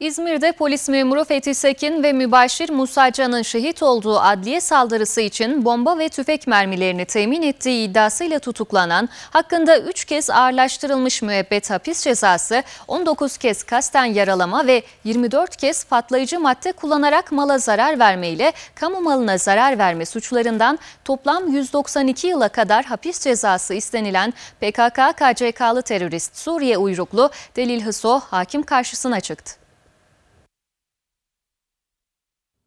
İzmir'de polis memuru Fethi Sekin ve mübaşir Musa Can'ın şehit olduğu adliye saldırısı için bomba ve tüfek mermilerini temin ettiği iddiasıyla tutuklanan, hakkında 3 kez ağırlaştırılmış müebbet hapis cezası, 19 kez kasten yaralama ve 24 kez patlayıcı madde kullanarak mala zarar verme ile kamu malına zarar verme suçlarından toplam 192 yıla kadar hapis cezası istenilen PKK-KCK'lı terörist Suriye uyruklu Delil Hıso hakim karşısına çıktı.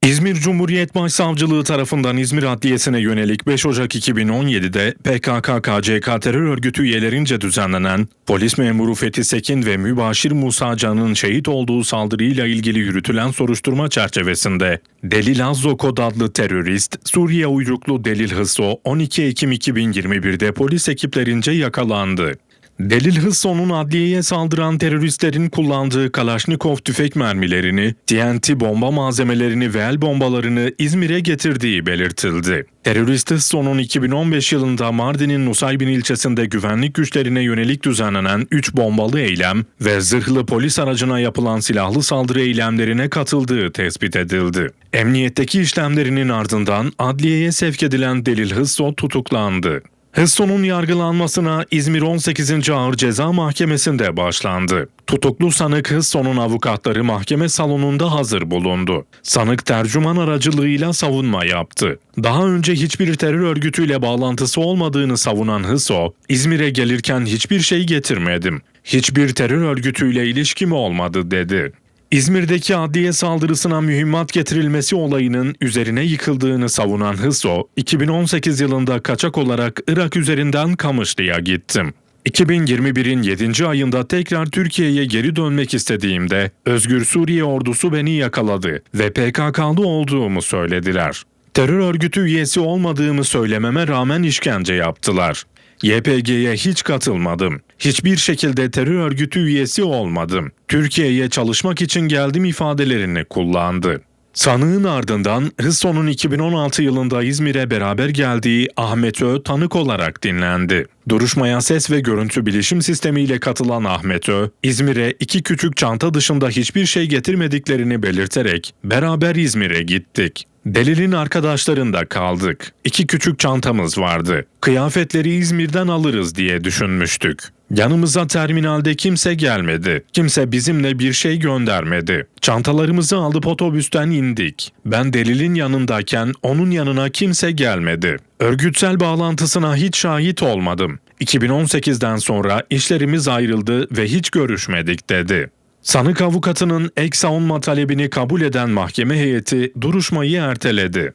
İzmir Cumhuriyet Başsavcılığı tarafından İzmir Adliyesi'ne yönelik 5 Ocak 2017'de PKK-KCK terör örgütü üyelerince düzenlenen polis memuru Fethi Sekin ve mübaşir Musa Can'ın şehit olduğu saldırıyla ilgili yürütülen soruşturma çerçevesinde Delil Azzo kod adlı terörist Suriye uyruklu Delil Hısso 12 Ekim 2021'de polis ekiplerince yakalandı. Delil Hısso'nun adliyeye saldıran teröristlerin kullandığı Kalaşnikov tüfek mermilerini, TNT bomba malzemelerini ve el bombalarını İzmir'e getirdiği belirtildi. Terörist Hısso'nun 2015 yılında Mardin'in Nusaybin ilçesinde güvenlik güçlerine yönelik düzenlenen 3 bombalı eylem ve zırhlı polis aracına yapılan silahlı saldırı eylemlerine katıldığı tespit edildi. Emniyetteki işlemlerinin ardından adliyeye sevk edilen Delil Hısso tutuklandı. Hısto'nun yargılanmasına İzmir 18. Ağır Ceza Mahkemesi'nde başlandı. Tutuklu sanık Hısto'nun avukatları mahkeme salonunda hazır bulundu. Sanık tercüman aracılığıyla savunma yaptı. Daha önce hiçbir terör örgütüyle bağlantısı olmadığını savunan Hısto, İzmir'e gelirken hiçbir şey getirmedim. Hiçbir terör örgütüyle ilişkim olmadı dedi. İzmir'deki adliye saldırısına mühimmat getirilmesi olayının üzerine yıkıldığını savunan Hıso, 2018 yılında kaçak olarak Irak üzerinden Kamışlı'ya gittim. 2021'in 7. ayında tekrar Türkiye'ye geri dönmek istediğimde Özgür Suriye ordusu beni yakaladı ve PKK'lı olduğumu söylediler. Terör örgütü üyesi olmadığımı söylememe rağmen işkence yaptılar. YPG'ye hiç katılmadım. Hiçbir şekilde terör örgütü üyesi olmadım. Türkiye'ye çalışmak için geldim ifadelerini kullandı. Sanığın ardından Hısso'nun 2016 yılında İzmir'e beraber geldiği Ahmet Ö tanık olarak dinlendi. Duruşmaya ses ve görüntü bilişim sistemiyle katılan Ahmet Ö, İzmir'e iki küçük çanta dışında hiçbir şey getirmediklerini belirterek beraber İzmir'e gittik. Delil'in arkadaşlarında kaldık. İki küçük çantamız vardı. Kıyafetleri İzmir'den alırız diye düşünmüştük. Yanımıza terminalde kimse gelmedi. Kimse bizimle bir şey göndermedi. Çantalarımızı alıp otobüsten indik. Ben Delil'in yanındayken onun yanına kimse gelmedi. Örgütsel bağlantısına hiç şahit olmadım. 2018'den sonra işlerimiz ayrıldı ve hiç görüşmedik dedi. Sanık avukatının ek savunma talebini kabul eden mahkeme heyeti duruşmayı erteledi.